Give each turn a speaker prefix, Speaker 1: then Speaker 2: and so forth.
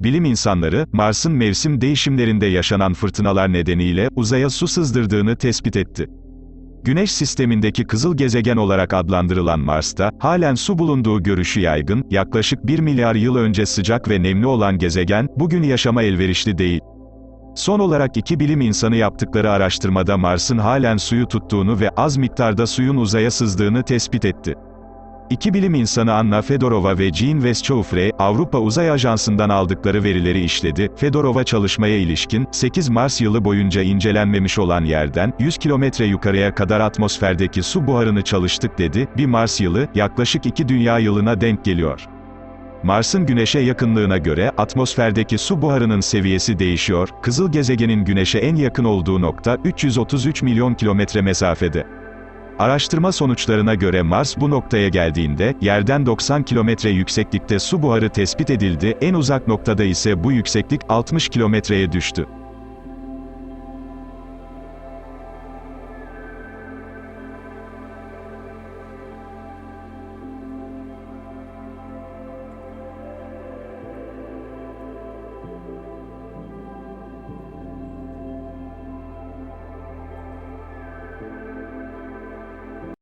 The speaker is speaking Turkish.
Speaker 1: Bilim insanları, Mars'ın mevsim değişimlerinde yaşanan fırtınalar nedeniyle uzaya su sızdırdığını tespit etti. Güneş sistemindeki kızıl gezegen olarak adlandırılan Mars'ta, halen su bulunduğu görüşü yaygın, yaklaşık 1 milyar yıl önce sıcak ve nemli olan gezegen, bugün yaşama elverişli değil. Son olarak iki bilim insanı yaptıkları araştırmada Mars'ın halen suyu tuttuğunu ve az miktarda suyun uzaya sızdığını tespit etti. İki bilim insanı Anna Fedorova ve Jean Westhoffre, Avrupa Uzay Ajansı'ndan aldıkları verileri işledi. Fedorova çalışmaya ilişkin, 8 Mars yılı boyunca incelenmemiş olan yerden, 100 kilometre yukarıya kadar atmosferdeki su buharını çalıştık dedi, bir Mars yılı, yaklaşık 2 dünya yılına denk geliyor. Mars'ın Güneş'e yakınlığına göre, atmosferdeki su buharının seviyesi değişiyor, kızıl gezegenin Güneş'e en yakın olduğu nokta, 333 milyon kilometre mesafede. Araştırma sonuçlarına göre Mars bu noktaya geldiğinde, yerden 90 kilometre yükseklikte su buharı tespit edildi, en uzak noktada ise bu yükseklik 60 kilometreye düştü.